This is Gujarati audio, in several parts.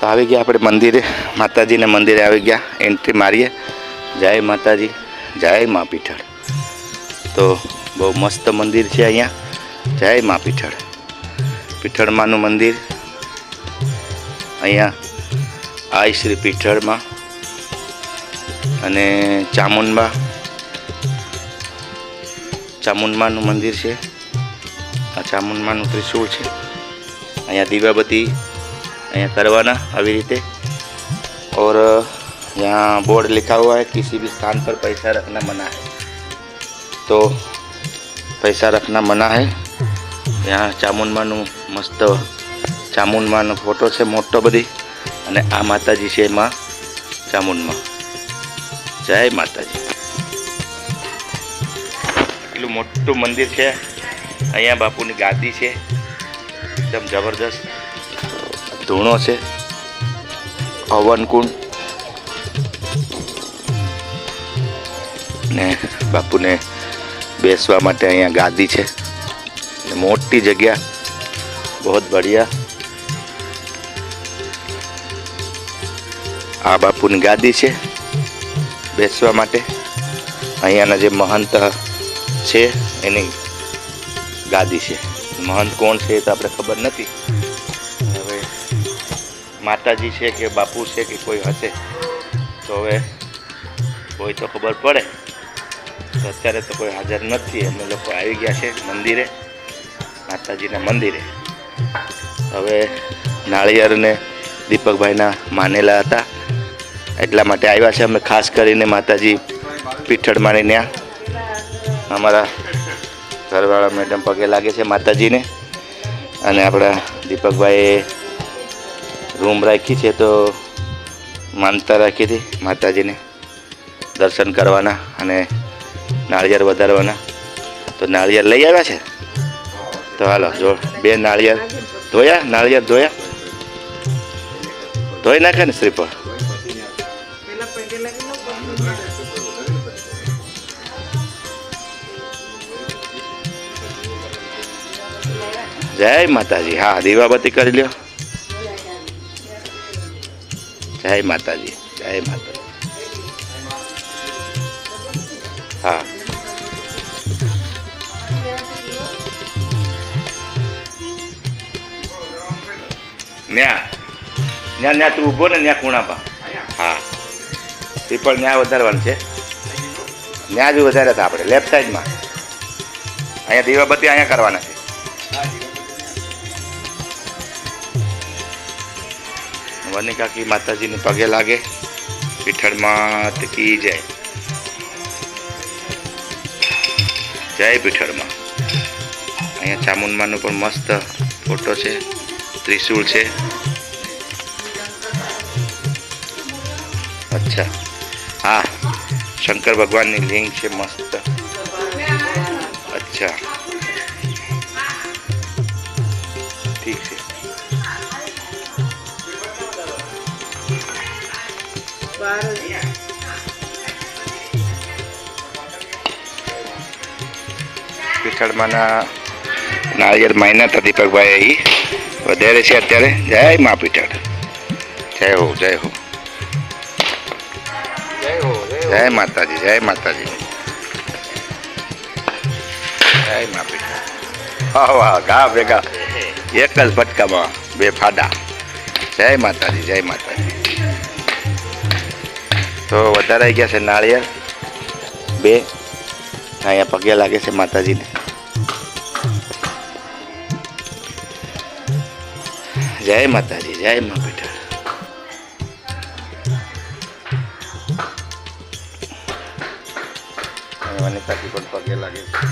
તો આવી ગયા આપણે મંદિરે. માતાજીના મંદિરે આવી ગયા. એન્ટ્રી મારીએ. જય માતાજી. જય મા પીઠળ. તો બહુ મસ્ત મંદિર છે અહીંયા. જય મા પીઠળ. પીઠળમાનું મંદિર. અહીંયા આઈ શ્રી પીઠળમાં. અને ચામુંડબા ચામુંડમાનું મંદિર છે. આ ચામુંડમાનું ત્રિશૂળ છે. અહીંયા દીવાબત્તી અહીંયા करवाना अभी रीते और यहाँ बोर्ड लिखा हुआ है किसी भी स्थान पर पैसा रखना मना है तो पैसा रखना मना है यहाँ ચામુંડમાનું મસ્ત ચામુંડમાનો ફોટો છે મોટો બધી અને આ માતાજી છે એમાં ચામુંડમાં જય માતાજી એટલું મોટું મંદિર છે અહીંયા બાપુની ગાદી છે એકદમ જબરદસ્ત ધૂણો છે, હવનકુંડ ને બાપુને બેસવા માટે અહીંયા ગાદી છે. મોટી જગ્યા બહુ બઢિયા. આ બાપુની ગાદી છે બેસવા માટે. અહીંયાના જે મહંત છે, એની ગાદી છે. મહંત કોણ છે એ તો આપણે ખબર નથી. માતાજી છે કે બાપુ છે કે કોઈ હશે? તો હવે કોઈ તો ખબર પડે. તો અત્યારે તો કોઈ હાજર નથી. અમે લોકો આવી ગયા છે મંદિરે, માતાજીના મંદિરે. હવે નાળિયેરને દીપકભાઈના માનેલા હતા. એટલા માટે આવ્યા છે અમે ખાસ કરીને માતાજી પીઠળમાની ત્યાં અમારા ઘરવાળા મેડમ પગે લાગે છે માતાજીને. અને આપણા દીપકભાઈએ રૂમ રાખી છે તો માનતા રાખી હતી માતાજીને. દર્શન કરવાના અને નાળિયેર વધારવાના. તો નાળિયેર લઈ આવ્યા છે? તો હાલો, જો, બે નાળિયેર ધોયા નાળિયેર ધોયા. ધોઈ નાખે ને શ્રીફળ? જય માતાજી. હા, દીવાબત્તી કરી લ્યો. જય માતાજી જય માતાજી. હા. ન્યા ન્યા ન્યા તું ઊભો ને, ન્યા ખૂણાપા હા. પીપળ ન્યા વધારવાનું છે. ન્યા જ વધારે હતા આપણે લેફ્ટ સાઈડમાં અહીંયા દીવાબત્તી અહીંયા કરવાના છે. વની કાકી માતાજીને પગે લાગે. પીઠળમાં કી જય. જય પીઠળમાં. અહીંયા ચામુંડમાનો પણ મસ્ત ફોટો છે. ત્રિશૂળ છે. અચ્છા. હા, શંકર ભગવાનની લિંગ છે મસ્ત. અચ્છા. ઠીક છે. પીઠળમાંના નાળિયેર માયના હતા દીપકભાઈ અહીં વધારે છે અત્યારે. જય મા પીઠળ. જય હો જય હો. જય માતાજી જય માતાજી. જય મા પીઠળ. વાહ વાહ, ઘા ભેગા. એક જ ફટકામાં બે ફાડા. જય માતાજી જય માતાજી. તો વધારે આવી ગયા છે નાળિયેર. બે. અહીંયા પગે લાગે છે માતાજીને. જય માતાજી જય મા પીઠળ વનિતાજી પણ પગે લાગે છે.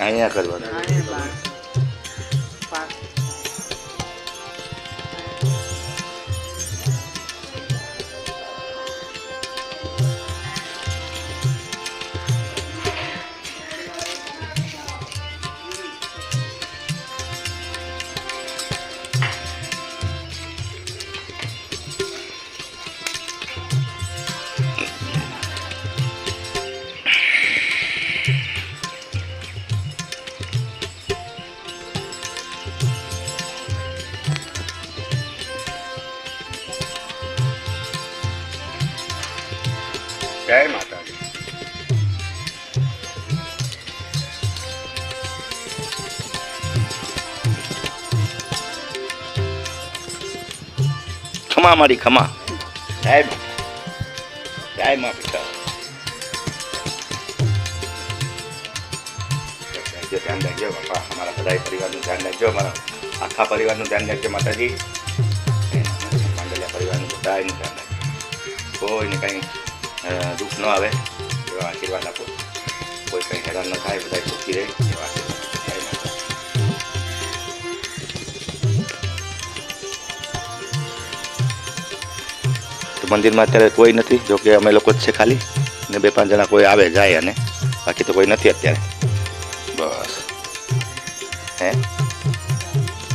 અહીંયા કરવાનું ખમા મારી, ખમા. સાહેબ સાહેબ, માફી કરો. ધ્યાન રાખજો, બાપા, અમારા બધા પરિવારનું ધ્યાન રાખજો, અમારા આખા પરિવારનું ધ્યાન રાખજો, માતાજી. માંડલિયા પરિવારનું બધાનું ધ્યાન રાખજો. કોઈને કંઈ દુઃખ ન આવે, એવા આશીર્વાદ આપો. કોઈ કંઈ હેરાન ન થાય બધા સુખી રહે, એવા મંદિરમાં અત્યારે કોઈ નથી, જો કે અમે લોકો જ છે ખાલી. ને બે પાંચ જણા કોઈ આવે, જાય અને બાકી તો કોઈ નથી અત્યારે. બસ. હે?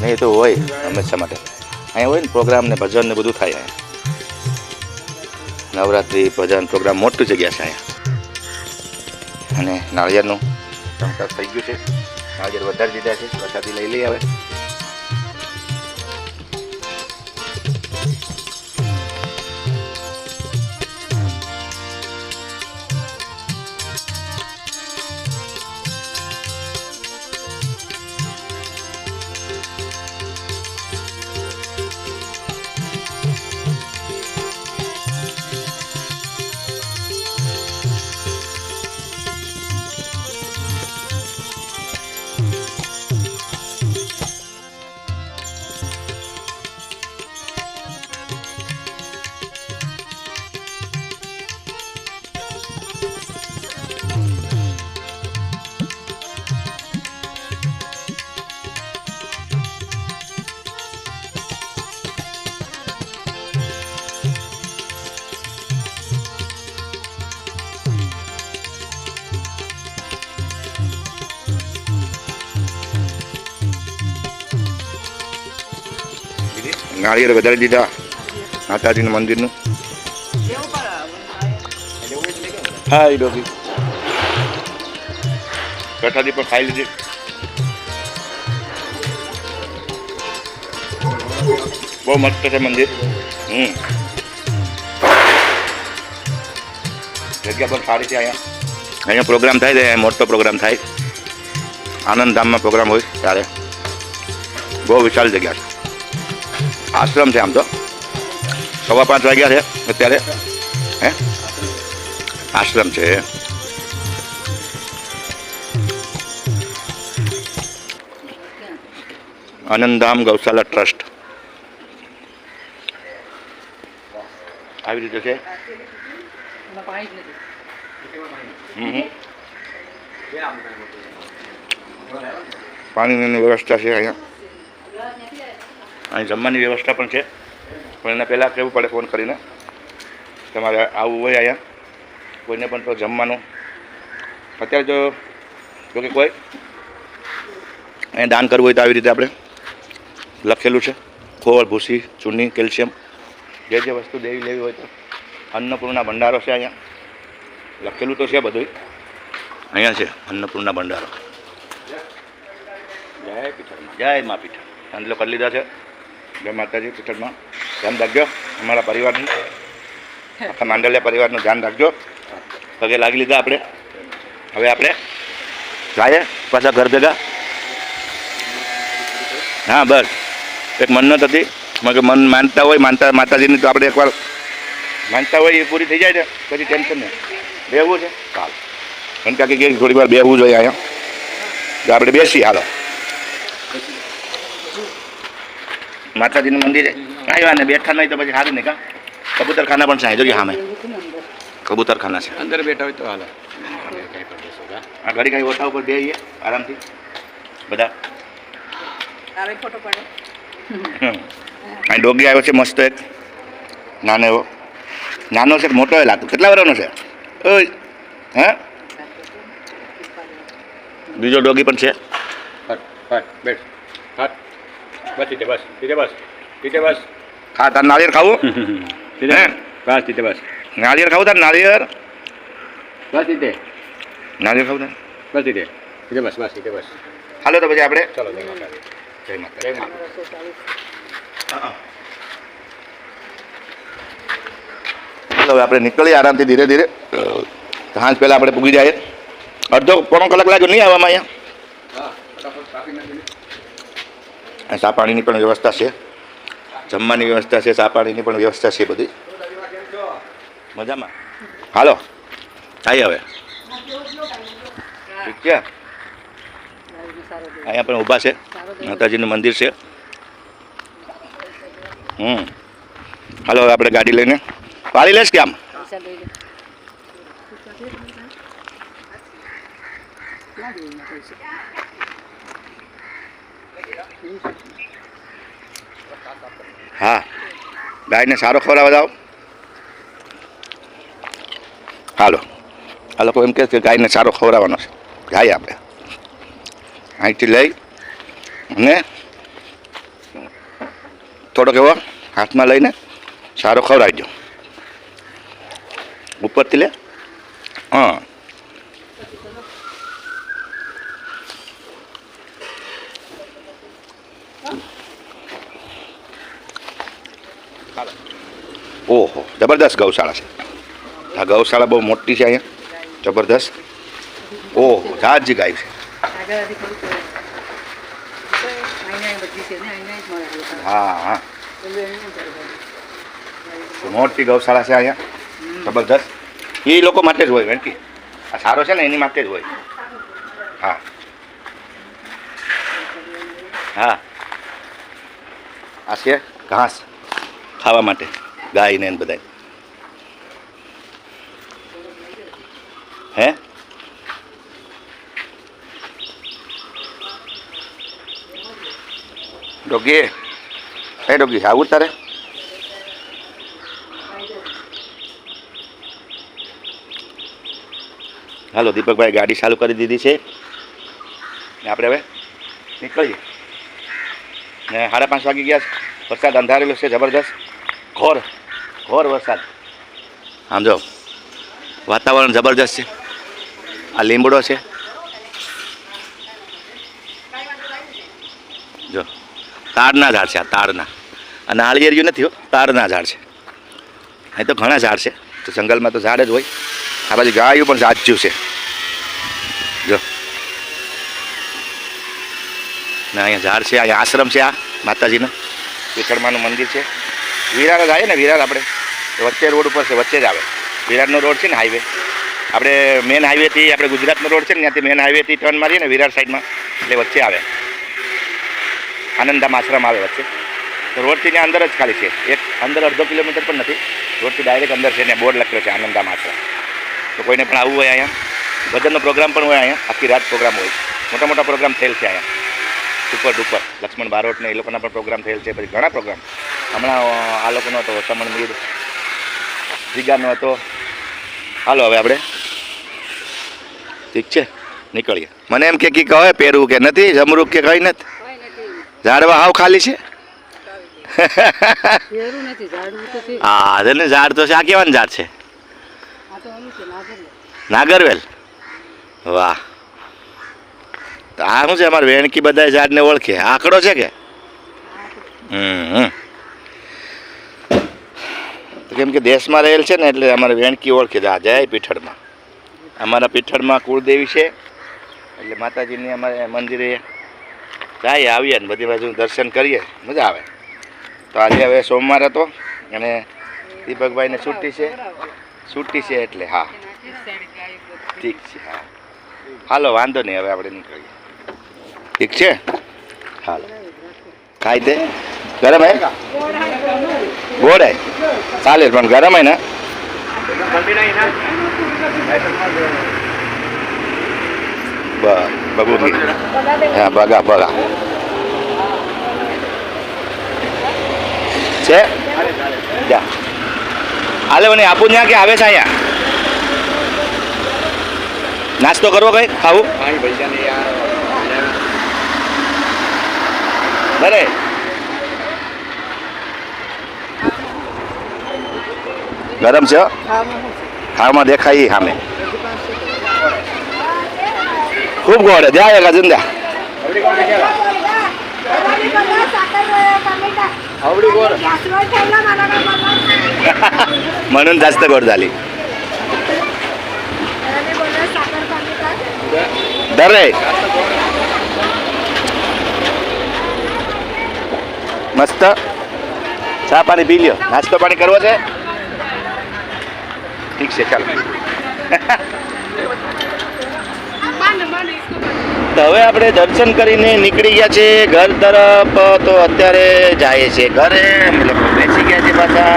નહીં તો હોય હંમેશા માટે. અહીંયા હોય ને પ્રોગ્રામ ને ભજન ને બધું થાય અહીંયા. નવરાત્રિ, ભજન પ્રોગ્રામ મોટું જગ્યા છે અહીંયા. અને નાળિયેરનું કામકાજ થઈ ગયું છે. નાળિયેર વધારી દીધા છે, વરસાદી લઈ લઈ આવે નાળિયેર વધારી દીધા માતાજીનું મંદિરનું. હા એ ડોગી પ્રસાદી પણ ખાઈ લીધી. બહુ મસ્ત છે મંદિર. હમ. જગ્યા પણ સારી છે અહીંયા. અહીંયા પ્રોગ્રામ થાય છે મોટો પ્રોગ્રામ થાય. આનંદ ધામમાં પ્રોગ્રામ હોય ત્યારે. બહુ વિશાળ જગ્યા છે. આશ્રમ છે આમ તો. સવા પાંચ વાગ્યા છે અત્યારે. હે? આશ્રમ છે. આનંદામ ગૌશાલા ટ્રસ્ટ. આવી રીતે છે. પાણીની વ્યવસ્થા છે અહીંયા. અહીં જમવાની વ્યવસ્થા પણ છે. પણ એના પહેલાં કહેવું પડે ફોન કરીને. તમારે આવવું હોય અહીંયા. કોઈને પણ તો જમવાનું. અત્યારે જો જો કે કોઈ અહીંયા દાન કરવું હોય તો આવી રીતે આપણે લખેલું છે. ખોળ, ભૂસી, ચૂની, કેલ્શિયમ જે જે વસ્તુ દેવી લેવી હોય તો અન્નપૂર્ણા ભંડારો છે અહીંયા. લખેલું તો છે બધું અહીંયા છે અન્નપૂર્ણા ભંડારો. જય પીઠર જય મા પીઠર અંદલો કરી લીધા છે. જય માતાજી પીઠળમાં ધ્યાન રાખજો. અમારા પરિવારનું, આખા માંડલિયા પરિવારનું ધ્યાન રાખજો. પગે લાગી લીધા આપણે. હવે આપણે જાય પાછા ઘર ભેગા. હા, બસ. એક મન્નત હતી. મગર મન માનતા હોય, માનતા માતાજીની તો આપણે એકવાર માનતા હોય એ પૂરી થઈ જાય ને, પછી ટેન્શન નહીં. બેહવું છે? ચાલ. કારણ કે થોડી વાર બેહવું જોઈએ અહીંયા. આપણે બેસી હાલો. માતાજીનું મંદિર. આવ્યા ને બેઠા નહીં તો પછી સારું નહીં કા? કબૂતરખાના પણ છે જોઈએ સામે કબૂતરખાના છે. અંદર બેઠા હોય તો હાલો. આ ઘડી કઈ ઓઠા ઉપર બેસીએ આરામથી. બધા. ફોટો પાડો. અહીં ડોગી આવ્યો છે મસ્ત એક. નાનો એવો. નાનો છે મોટો એ લાગતો. કેટલા વર્ષનો છે? ઓય હે. બીજો ડોગી પણ છે. ફટ ફટ બેઠ. બસ તીતે બસ તીતે બસ તીતે બસ ખા તાર નાળિયેર ખાવું તીતે હે? બસ તીતે બસ નાળિયેર ખાવું તાર નાળિયેર બસ તીતે નાળિયેર ખાવું તાર બસ તીતે તીતે બસ બસ તીતે બસ હાલો તો પછી આપણે ચલો જય માતાજી જય માતા જય માતા ચાલો હવે આપણે નીકળીએ આરામથી ધીરે ધીરે સાંજ પહેલાં આપણે પૂગી જાય અડધો પોણો કલાક લાગ્યો નહીં આવવામાં અહીંયા હા ફટાફટ ટ્રાફિક નથી અને ચા પાણીની પણ વ્યવસ્થા છે. જમવાની વ્યવસ્થા છે ચા પાણીની પણ વ્યવસ્થા છે બધી. મજામાં? હાલો. આવી હવે. ઠીક છે અહીંયા પણ ઊભા છે. માતાજીનું મંદિર છે. હમ. હાલો આપણે ગાડી લઈને. વાળી લઈશ કે આમ? હા. ગાયને સારો ખવડાવવા જાઓ હાલો. આ લોકો એમ કહે કે ગાયને સારો ખવડાવવાનો છે. ગાય આપણે. અહીંથી લઈ અને થોડોક એવો હાથમાં લઈને સારો ખવડાવી દો. ઉપરથી લે. હા. ઓહો, જબરદસ્ત ગૌશાળા છે. આ ગૌશાળા બહુ મોટી છે અહીંયા. જબરદસ્ત. ઓહો જાજી ગાય છે. હા હા. મોટી ગૌશાળા છે અહીંયા. જબરદસ્ત. એ લોકો માટે જ હોય વેંકી આ સારો છે ને, એની માટે જ હોય. હા. હા. આ છે ઘાસ ખાવા માટે. ગાયને ને બધા હે ડોગી એ ડોગી આવું તારે હાલો દીપકભાઈ ગાડી ચાલુ કરી દીધી છે ને આપણે હવે નીકળીએ ને સાડા પાંચ વાગી ગયા વરસાદ અંધારેલો છે જબરદસ્ત ઘોર ઘોર વરસાદ. સમજો વાતાવરણ જબરજસ્ત છે. આ લીમડો છે. જો તારના ઝાડ છે આ તારના આ નાળિયેરિયું નથી હો તારના ઝાડ છે. અહીં તો ઘણા ઝાડ છે. તો જંગલમાં તો ઝાડ જ હોય. આ બાજુ ગાયું પણ સાચું છે. જો. ને અહીંયા ઝાડ છે, અહીંયા આશ્રમ છે આ માતાજીનો. વિઠળમાનું મંદિર છે. વિરાર જ આવે ને, વિરાર આપણે. વચ્ચે રોડ ઉપર છે, વચ્ચે જ આવે. વિરારનો રોડ છે ને હાઈવે આપણે મેન હાઈવેથી આપણે ગુજરાતનો રોડ છે ને, ત્યાંથી મેન હાઈવેથી ટર્ન મારીએ ને, વિરાર સાઈડમાં એટલે વચ્ચે આવે. આનંદામ આશ્રમ આવે વચ્ચે. રોડથી ત્યાં અંદર જ ખાલી છે. એક અંદર અડધો કિલોમીટર પણ નથી. રોડથી ડાયરેક્ટ અંદર છે ને, બોર્ડ લખેલો છે, આનંદામ આશ્રમ. તો કોઈને પણ આવવું હોય અહીંયા. ભજનનો પ્રોગ્રામ પણ હોય અહીંયા. આખી રાત પ્રોગ્રામ હોય. મોટા મોટા પ્રોગ્રામ થયેલ છે અહીંયા. સુપર ડુપર લક્ષ્મણ બારોટને એ લોકોના પણ પ્રોગ્રામ થયેલ છે પછી ઘણા પ્રોગ્રામ હમણાં આ લોકોનો હતો સમણ મીર જીગાનો હતો. હાલો હવે આપણે. ઠીક છે? નીકળીએ. મને એમ કે કી કહે પહેરવું કે નથી જમરૂક કે કંઈ નથી. ઝાડવા હાવ ખાલી છે? હા તેને ઝાડ તો છે. આ કેવાનું ઝાડ છે? નાગરવેલ? વાહ. તો આ શું છે અમારે વેણકી બધા ઝાડને ઓળખે. આકડો છે કે? હમ કેમ કે દેશમાં રહેલ છે ને એટલે અમારે વેણકી ઓળખે આ જાય પીઠળમાં. અમારા પીઠળમાં કુળદેવી છે. એટલે માતાજીની અમારે મંદિરે જાય, આવીએ ને બધી બાજુ દર્શન કરીએ. મજા આવે. તો આજે હવે સોમવાર હતો અને દીપકભાઈને છૂટી છે. છૂટી છે એટલે હા. ઠીક છે, હા. હાલો, વાંધો નહીં, હવે આપણે નીકળીએ. ઠીક છે? હાલો. ખાઈ દે. ગરમ હે? ગોળ હે. ચાલે પણ ગરમ હે ને? ઠંડી ના બ- હા બગા બગા છે? હાલે મને આપું ત્યાં કે આવે છે અહીંયા? નાસ્તો કરવો કઈ? ખાવું? बरं आहे. गरम से खामा देखाई हामे. खूप गोड आहे. द्या एका अजून द्या. म्हणून जास्त गोड झाली. दर आहे. મસ્ત. ચા પાણી પી લ્યો. નાસ્તો પાણી કરવો છે? ઠીક છે, ચાલો. તો હવે આપણે દર્શન કરીને નીકળી ગયા છે ઘર તરફ. તો અત્યારે જાય છે ઘરે. મતલબ બેસી ગયા છે પાછા.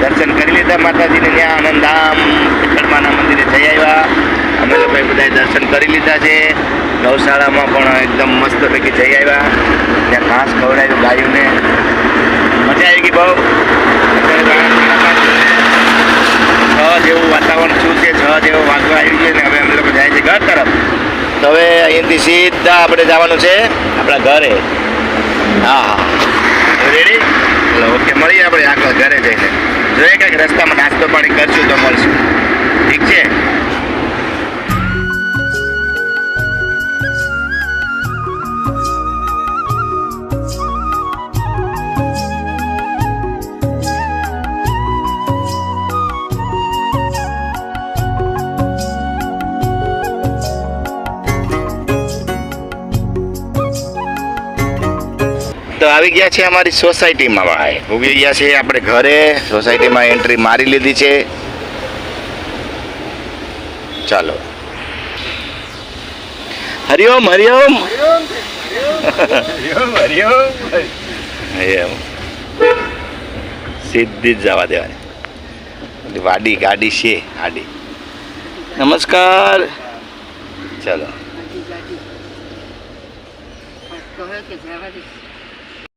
દર્શન કરી લીધા માતાજીને ત્યાં. આનંદામ પિત્તળમાના મંદિરે જઈ આવ્યા. અમે લોકોએ બધાએ દર્શન કરી લીધા છે. ગૌશાળામાં પણ એકદમ મસ્ત પૈકી જઈ આવ્યા. ત્યાં ઘાસ ખવડાવ્યું ગાયોને. મજા આવી ગઈ બહુ. છ. જેવું વાતાવરણ શું છે? છ જેવો વાંધો આવી ગયો ને હવે અમે લોકો જાય છે ઘર તરફ. તો હવે અહીંથી સીધા આપણે જવાનું છે આપણા ઘરે. હા હા. રેડી ઓકે મળીએ આપણે આગળ ઘરે જઈને. જોઈએ કંઈક રસ્તામાં નાસ્તો પાણી કરશું તો મળશું. ઠીક છે? તો આવી ગયા છે અમારી સોસાયટીમાં ભાઈ. ઉગી ગયા છે આપણે ઘરે. સોસાયટીમાં એન્ટ્રી મારી લીધી છે. ચાલો. હરિઓમ હરિઓમ. એમ સીધી જ જવા દેવાની. વાડી ગાડી છે આડી નમસ્કાર. ચાલો. કહે કે જવા દે.